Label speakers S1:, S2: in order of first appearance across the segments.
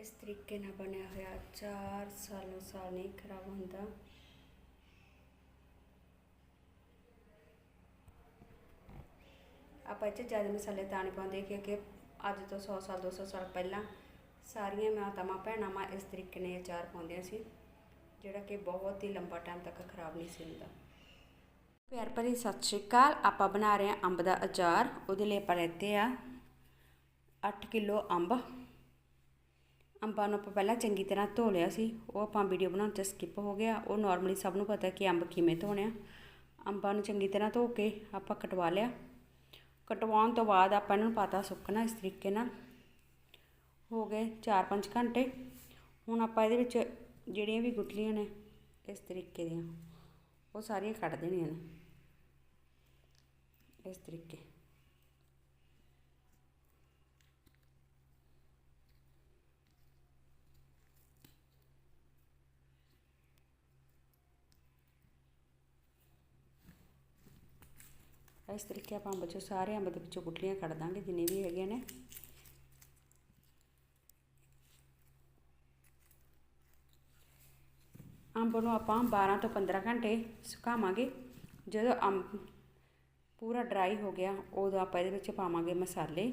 S1: ਇਸ ਤਰੀਕੇ ਨਾਲ ਬਣਿਆ ਹੋਇਆ ਚਾਰ ਸਾਲੋਂ ਸਾਲ ਨਹੀਂ ਖਰਾਬ ਹੁੰਦਾ ਆਪਾਂ ਇਹ 'ਚ ਜ਼ਿਆਦਾ ਮਸਾਲੇ ਤਾਂ ਨਹੀਂ ਪਾਉਂਦੇ ਕਿਉਂਕਿ ਅੱਜ ਤੋਂ 100 ਸਾਲ 200 ਸਾਲ ਪਹਿਲਾਂ ਸਾਰੀਆਂ ਮਾਤਾਵਾਂ ਭੈਣਾਂ ਮਾਂ ਇਸ ਤਰੀਕੇ ਨਾਲ ਅਚਾਰ ਪਾਉਂਦੀਆਂ ਸੀ ਜਿਹੜਾ ਕਿ ਬਹੁਤ ਹੀ ਲੰਬਾ ਟਾਈਮ ਤੱਕ ਖਰਾਬ ਨਹੀਂ ਸੀ ਹੁੰਦਾ ਪਿਆਰ ਭਰੀ ਸਤਿ ਸ਼੍ਰੀ ਅਕਾਲ ਆਪਾਂ ਬਣਾ ਰਹੇ ਹਾਂ ਅੰਬ ਦਾ ਅਚਾਰ ਉਹਦੇ ਲਈ ਆਪਾਂ ਲੈਤੇ ਆ 8 ਕਿਲੋ ਅੰਬ ਅੰਬਾਂ ਨੂੰ ਆਪਾਂ ਪਹਿਲਾਂ ਚੰਗੀ ਤਰ੍ਹਾਂ ਧੋ ਲਿਆ ਸੀ, ਉਹ ਆਪਾਂ ਵੀਡੀਓ ਬਣਾਉਣ 'ਚ ਸਕਿਪ ਹੋ ਗਿਆ, ਉਹ ਨਾਰਮਲੀ ਸਭ ਨੂੰ ਪਤਾ ਕਿ ਅੰਬ ਕਿਵੇਂ ਧੋਣੇ ਆ। ਅੰਬਾਂ ਨੂੰ ਚੰਗੀ ਤਰ੍ਹਾਂ ਧੋ ਕੇ ਆਪਾਂ ਕਟਵਾ ਲਿਆ। ਕਟਵਾਉਣ ਤੋਂ ਬਾਅਦ ਆਪਾਂ ਇਹਨਾਂ ਨੂੰ ਪਾਤਾ ਸੁੱਕਣਾ ਇਸ ਤਰੀਕੇ ਨਾਲ। ਹੋ ਗਏ 4-5 ਘੰਟੇ। ਹੁਣ ਆਪਾਂ ਇਹਦੇ ਵਿੱਚ ਜਿਹੜੀਆਂ ਵੀ ਗੁਟਲੀਆਂ ਨੇ, ਇਸ ਤਰੀਕੇ ਦੀਆਂ, ਉਹ ਸਾਰੀਆਂ ਕੱਢ ਦੇਣੀਆਂ ਨੇ। ਇਸ ਤਰੀਕੇ। ਇਸ ਤਰੀਕੇ ਆਪਾਂ ਅੰਬ ਚੋਂ ਸਾਰੇ ਅੰਬ ਦੇ ਵਿੱਚੋਂ ਗੁਟਲੀਆਂ ਕੱਢ ਦਾਂਗੇ, ਜਿੰਨੇ ਵੀ ਹੈਗੇ ਨੇ। ਅੰਬ ਨੂੰ ਆਪਾਂ 12 ਤੋਂ 15 ਘੰਟੇ ਸੁਕਾਵਾਂਗੇ। ਜਦੋਂ ਅੰਬ ਪੂਰਾ ਡਰਾਈ ਹੋ ਗਿਆ, ਉਦੋਂ ਆਪਾਂ ਇਹਦੇ ਵਿੱਚ ਪਾਵਾਂਗੇ ਮਸਾਲੇ।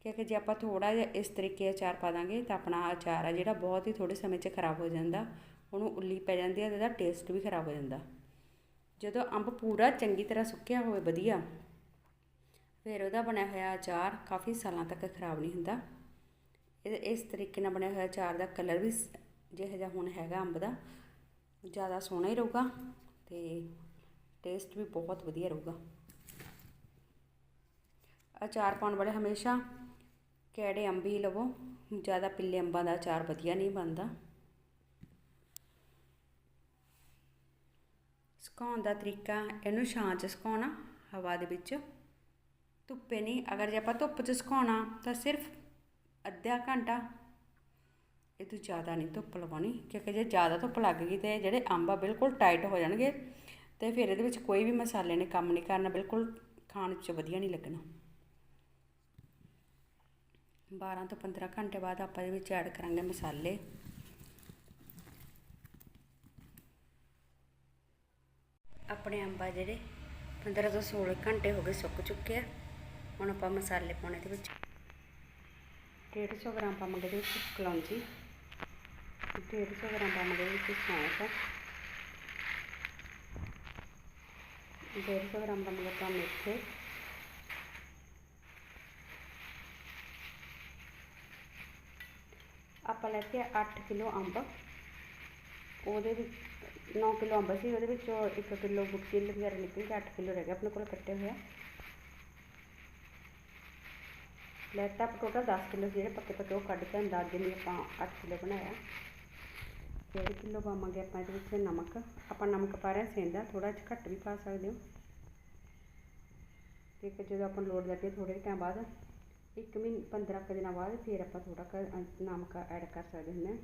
S1: ਕਿਉਂਕਿ ਜੇ ਆਪਾਂ ਥੋੜਾ ਜਿਹਾ ਇਸ ਤਰੀਕੇ ਅਚਾਰ ਪਾ ਦਾਂਗੇ, ਤਾਂ ਆਪਣਾ ਅਚਾਰ ਆ ਜਿਹੜਾ ਬਹੁਤ ਹੀ ਥੋੜੇ ਸਮੇਂ 'ਚ ਖਰਾਬ ਹੋ ਜਾਂਦਾ। ਉਹਨੂੰ ਉੱਲੀ ਪੈ ਜਾਂਦੀ ਹੈ ਤੇ ਇਹਦਾ ਟੇਸਟ ਵੀ ਖਰਾਬ ਹੋ ਜਾਂਦਾ। ਜਦੋਂ ਅੰਬ ਪੂਰਾ ਚੰਗੀ ਤਰ੍ਹਾਂ ਸੁੱਕਿਆ ਹੋਵੇ, ਵਧੀਆ। ਫਿਰ ਉਹਦਾ ਬਣਿਆ ਹੋਇਆ ਅਚਾਰ ਕਾਫੀ ਸਾਲਾਂ ਤੱਕ ਖਰਾਬ ਨਹੀਂ ਹੁੰਦਾ। ਇਹ, ਇਸ ਤਰੀਕੇ ਨਾਲ ਬਣਿਆ ਹੋਇਆ ਅਚਾਰ ਦਾ ਕਲਰ ਵੀ ਜਿਹੋ ਜਿਹਾ ਹੁਣ ਹੈਗਾ ਅੰਬ ਦਾ, ਜ਼ਿਆਦਾ ਸੋਹਣਾ ਹੀ ਰਹੂਗਾ ਤੇ ਟੇਸਟ ਵੀ ਬਹੁਤ ਵਧੀਆ ਰਹੂਗਾ। ਅਚਾਰ ਪਾਉਣ ਵਾਲੇ ਹਮੇਸ਼ਾ ਕਿਹੜੇ ਅੰਬ ਹੀ ਲਵੋ, ਜ਼ਿਆਦਾ ਪਿੱਲੇ ਅੰਬਾਂ ਦਾ ਅਚਾਰ ਵਧੀਆ ਨਹੀਂ ਬਣਦਾ। ਸੁਕਾਉਣ ਦਾ ਤਰੀਕਾ ਇਹਨੂੰ ਛਾਂ 'ਚ ਸੁਕਾਉਣਾ, ਹਵਾ ਦੇ ਵਿੱਚ। ਧੁੱਪੇ ਨਹੀਂ, ਅਗਰ ਜੇ ਆਪਾਂ ਧੁੱਪ 'ਚ ਸੁਕਾਉਣਾ, ਤਾਂ ਸਿਰਫ ਅੱਧਾ ਘੰਟਾ। ਇਹ ਤੋਂ ਜ਼ਿਆਦਾ ਨਹੀਂ ਧੁੱਪ ਲਵਾਉਣੀ, ਕਿਉਂਕਿ ਜੇ ਜ਼ਿਆਦਾ ਧੁੱਪ ਲੱਗ ਗਈ ਤੇ ਜਿਹੜੇ ਅੰਬ ਆ ਬਿਲਕੁਲ ਟਾਈਟ ਹੋ ਜਾਣਗੇ ਤੇ ਫਿਰ ਇਹਦੇ ਵਿੱਚ ਕੋਈ ਵੀ ਮਸਾਲੇ ਨੇ ਕੰਮ ਨਹੀਂ ਕਰਨਾ, ਬਿਲਕੁਲ ਖਾਣ 'ਚ ਵਧੀਆ ਨਹੀਂ ਲੱਗਣਾ। 12 ਤੋਂ 15 ਘੰਟੇ ਬਾਅਦ ਆਪਾਂ ਇਹਦੇ ਵਿੱਚ ਐਡ ਕਰਾਂਗੇ ਮਸਾਲੇ। ਆਪਣੇ ਅੰਬਾ ਜਿਹੜੇ 15 ਤੋਂ 16 ਘੰਟੇ ਹੋ ਗਏ ਸੁੱਕ ਚੁੱਕੇ ਆ। ਹੁਣ ਆਪਾਂ ਮਸਾਲੇ ਪਾਉਣੇ ਦੇ ਵਿੱਚ। 150 ਗ੍ਰਾਮ ਪਾਵਾਂਗੇ ਦੇ ਵਿੱਚ ਕਲੌਂਜੀ। 150 ਗ੍ਰਾਮ ਪਾਵਾਂਗੇ ਦੇ ਵਿੱਚ ਸੌਂਫ। 150 ਗ੍ਰਾਮ ਪਾਵਾਂਗੇ ਆਪਾਂ ਮੇਥੇ। ਆਪਾਂ ਲੈਤੇ 8 ਕਿਲੋ ਅੰਬ। ਉਹਦੇ ਵਿੱਚ 9 ਕਿਲੋ ਅੰਬ ਸੀ, ਉਹਦੇ ਵਿੱਚੋਂ 1 ਕਿਲੋ ਗੁਟਕੀ ਵਗੈਰਾ ਨਿਕਲ ਕੇ 8 ਕਿਲੋ ਰਹਿ ਗਿਆ, ਆਪਣੇ ਕੋਲ ਕੱਟੇ ਹੋਇਆ ਲੈਟਾ ਟੋਟਲ 10 ਕਿਲੋ ਜਿਹੜੇ ਪੱਕੇ ਪੱਕੇ ਉਹ ਕੱਢ ਕੇ ਅੰਦਾਜ਼ੇ ਲਈ ਆਪਾਂ 8 ਕਿਲੋ ਬਣਾਇਆ। ਡੇਢ ਕਿਲੋ ਪਾਵਾਂਗੇ ਆਪਾਂ ਇਹਦੇ ਵਿੱਚ ਨਮਕ। ਆਪਾਂ ਨਮਕ ਪਾ ਰਹੇ ਸੇਂਦਾ ਥੋੜਾ ਜਿਹਾ ਘੱਟ ਵੀ ਪਾ ਸਕਦੇ ਹੋ। ਤੇ ਜਦੋਂ ਆਪਾਂ ਲੋੜ ਲੱਗੇ ਥੋੜੇ ਟਾਈਮ ਬਾਅਦ, ਇੱਕ ਮਹੀਨੇ 15 ਕੁ ਦਿਨਾਂ ਬਾਅਦ ਫਿਰ ਆਪਾਂ ਥੋੜਾ ਨਮਕ ਐਡ ਕਰ ਸਕਦੇ ਹੁੰਦੇ ਹਾਂ।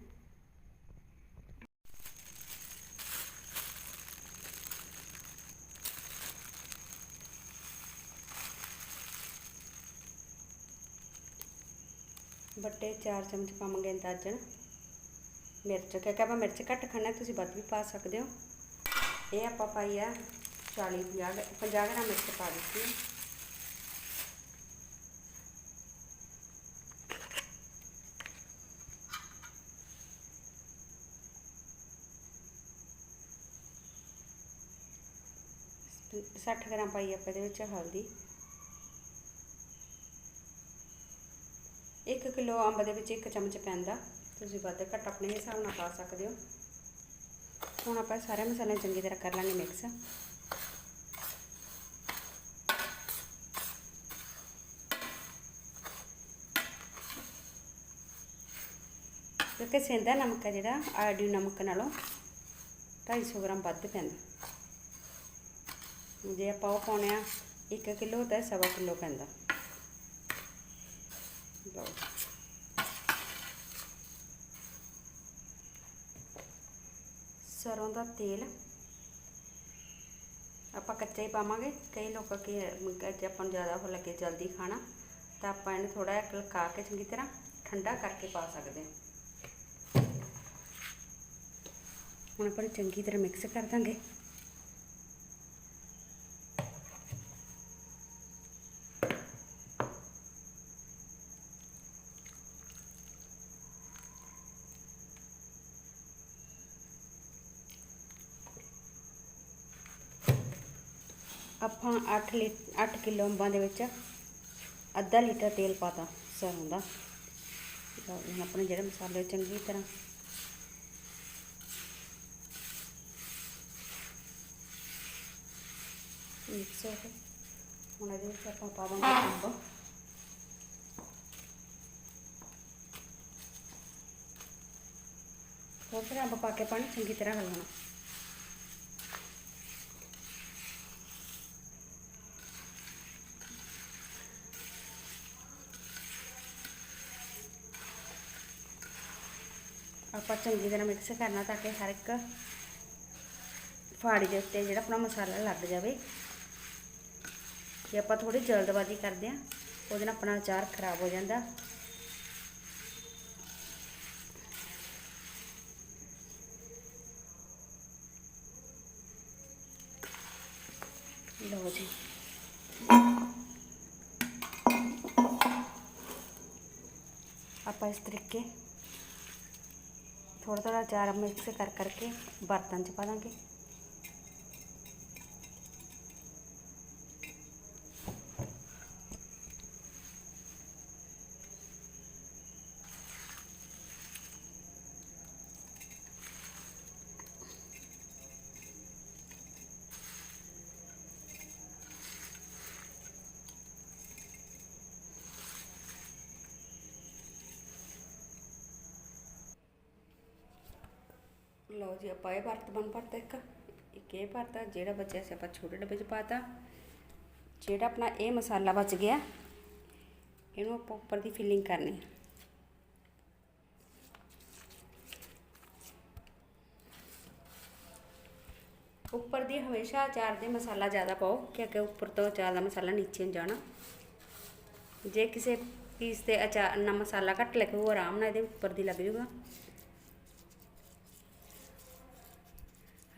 S1: ਵੱਡੇ 4 ਚਮਚ ਪਾਵਾਂਗੇ ਅੰਦਾਜ਼ਨ ਮਿਰਚ, ਕਿਉਂਕਿ ਆਪਾਂ ਮਿਰਚ ਘੱਟ ਖਾਣਾ ਤੁਸੀਂ ਵੱਧ ਵੀ ਪਾ ਸਕਦੇ ਹੋ। ਇਹ ਆਪਾਂ ਪਾਈ ਆ 40 50 50 ਗ੍ਰਾਮ ਮਿਰਚ ਪਾ ਦਿੱਤੀ ਹੈ। ਸੱਠ ਗ੍ਰਾਮ ਪਾਈ ਆਪਾਂ ਇਹਦੇ ਵਿੱਚ ਹਲਦੀ 1 ਕਿਲੋ ਅੰਬ ਦੇ ਵਿੱਚ ਇੱਕ ਚਮਚ ਪੈਂਦਾ। ਤੁਸੀਂ ਵੱਧ ਘੱਟ ਆਪਣੇ ਹਿਸਾਬ ਨਾਲ ਪਾ ਸਕਦੇ ਹੋ। ਹੁਣ ਆਪਾਂ ਸਾਰੇ ਮਸਾਲੇ ਚੰਗੀ ਤਰ੍ਹਾਂ ਕਰ ਲਾਂਗੇ ਮਿਕਸ ਕਿਉਂਕਿ ਸਿੰਦਾ ਨਮਕ ਹੈ ਜਿਹੜਾ ਆਡੀਓ ਨਮਕ ਨਾਲੋਂ 250 ਗ੍ਰਾਮ ਵੱਧ ਪੈਂਦਾ। ਜੇ ਆਪਾਂ ਉਹ ਪਾਉਣੇ ਆ 1 ਕਿਲੋ ਤਾਂ ਸਵਾ ਕਿਲੋ ਪੈਂਦਾ। ਲਓ। ਸਰੋਂ ਦਾ ਤੇਲ। ਆਪਾਂ ਕੱਚਾ ਹੀ ਪਾਵਾਂਗੇ। ਕਈ ਲੋਕਾਂ ਕੀ ਅੱਜ ਆਪਾਂ ਨੂੰ ਜ਼ਿਆਦਾ ਹੋ ਲੱਗੇ ਜਲਦੀ ਖਾਣਾ, ਤਾਂ ਆਪਾਂ ਇਹਨੂੰ ਥੋੜਾ ਜਿਹਾ ਕਲਕਾ ਕੇ ਚੰਗੀ ਤਰ੍ਹਾਂ ਠੰਡਾ ਕਰਕੇ ਪਾ ਸਕਦੇ ਹਾਂ। ਹੁਣ ਆਪਾਂ ਚੰਗੀ ਤਰ੍ਹਾਂ ਮਿਕਸ ਕਰ ਦਾਂਗੇ। ਆਪਾਂ 8 ਲੀ 8 ਕਿਲੋ ਅੰਬਾਂ ਦੇ ਵਿੱਚ ਅੱਧਾ ਲੀਟਰ ਤੇਲ ਪਾਤਾ ਸਰੋਂ ਦਾ ਹੁਣ ਆਪਣੇ ਜਿਹੜੇ ਮਸਾਲੇ ਚੰਗੀ ਤਰ੍ਹਾਂ ਮਿਕਸ ਹੋ ਗਏ। ਹੁਣ ਇਹਦੇ ਵਿੱਚ ਆਪਾਂ ਪਾ ਦਾਂਗੇ ਅੰਬ। ਥੋੜਾ ਅੰਬ ਪਾ ਕੇ ਪਾਣੀ ਚੰਗੀ ਤਰ੍ਹਾਂ ਹਲਾਉਣਾ ਆਪਾਂ ਚੰਗੀ ਤਰ੍ਹਾਂ ਮਿਕਸ ਕਰਨਾ ਤਾਂ ਕਿ ਹਰ ਇੱਕ ਫਾੜੀ ਦੇ ਉੱਤੇ ਜਿਹੜਾ ਆਪਣਾ ਮਸਾਲਾ ਲੱਗ ਜਾਵੇ। ਜੇ ਆਪਾਂ ਥੋੜੀ ਜਲਦਬਾਜ਼ੀ ਕਰਦੇ ਆ ਉਹਦੇ ਨਾਲ ਆਪਣਾ ਅਚਾਰ ਖਰਾਬ ਹੋ ਜਾਂਦਾ। ਲਓ ਜੀ। ਆਪਾਂ ਇਸ ਤਰੀਕੇ ਥੋੜਾ ਥੋੜਾ ਅਚਾਰ ਮਿਕਸ ਕਰ ਕਰਕੇ ਬਰਤਨ 'ਚ ਪਾ ਦਾਂਗੇ। ਲਓ ਜੀ, ਆਪਾਂ ਇਹ ਵਰਤ ਬਣ ਭਰਤਾ ਇੱਕ। ਇੱਕ ਇਹ ਭਰਤਾ ਜਿਹੜਾ ਬਚਿਆ ਸੀ ਆਪਾਂ ਛੋਟੇ ਡੱਬੇ 'ਚ ਪਾਤਾ। ਜਿਹੜਾ ਆਪਣਾ ਇਹ ਮਸਾਲਾ ਬਚ ਗਿਆ, ਇਹਨੂੰ ਆਪਾਂ ਉੱਪਰ ਦੀ ਫਿਲਿੰਗ ਕਰਨੀ ਹੈ ਉੱਪਰ ਦੀ ਹਮੇਸ਼ਾ ਅਚਾਰ ਦੇ ਮਸਾਲਾ ਜ਼ਿਆਦਾ ਪਾਓ, ਕਿਉਂਕਿ ਉੱਪਰ ਤੋਂ ਅਚਾਰ ਦਾ ਮਸਾਲਾ ਨੀਚੇ ਨੂੰ ਜਾਣਾ। ਜੇ ਕਿਸੇ ਪੀਸ ਤੇ ਅਚਾਰ, ਨਾ ਮਸਾਲਾ ਘੱਟ ਲੱਗੇ, ਉਹ ਆਰਾਮ ਨਾਲ ਇਹਦੇ ਉੱਪਰ ਦੀ ਲੱਗ ਜੂਗਾ।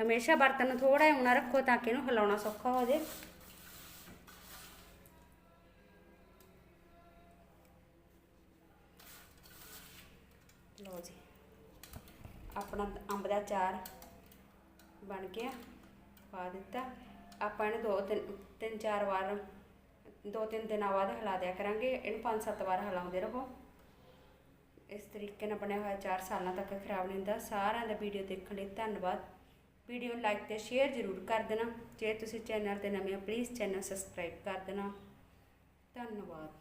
S1: ਹਮੇਸ਼ਾ ਬਰਤਨ ਨੂੰ ਥੋੜਾ ਜਿਹਾ ਉਣਾ ਰੱਖੋ ਤਾਂ ਕਿ ਇਹਨੂੰ ਹਿਲਾਉਣਾ ਸੌਖਾ ਹੋ ਜਾਵੇ ਲਓ ਜੀ, ਆਪਣਾ ਅੰਬ ਦਾ ਚਾਰ ਬਣ ਗਿਆ, ਪਾ ਦਿੱਤਾ। ਆਪਾਂ ਇਹਨੂੰ ਦੋ ਤਿੰਨ ਤਿੰਨ ਚਾਰ ਵਾਰ, ਦੋ ਤਿੰਨ ਦਿਨਾਂ ਬਾਅਦ ਹਿਲਾ ਦਿਆ ਕਰਾਂਗੇ। ਇਹਨੂੰ ਪੰਜ ਸੱਤ ਵਾਰ ਹਿਲਾਉਂਦੇ ਰਹੋ। ਇਸ ਤਰੀਕੇ ਨਾਲ ਬਣਿਆ ਹੋਇਆ ਚਾਰ ਸਾਲਾਂ ਤੱਕ ਖਰਾਬ ਨਹੀਂ ਹੁੰਦਾ। ਸਾਰਿਆਂ ਦਾ ਵੀਡੀਓ ਦੇਖਣ ਲਈ ਧੰਨਵਾਦ। ਵੀਡੀਓ ਨੂੰ ਲਾਈਕ ਤੇ ਸ਼ੇਅਰ ਜ਼ਰੂਰ ਕਰ ਦੇਣਾ। ਜੇ ਤੁਸੀਂ ਚੈਨਲ ਤੇ ਨਵੇਂ ਹੋ ਪਲੀਜ਼ ਚੈਨਲ ਸਬਸਕ੍ਰਾਈਬ ਕਰ ਦੇਣਾ। ਧੰਨਵਾਦ।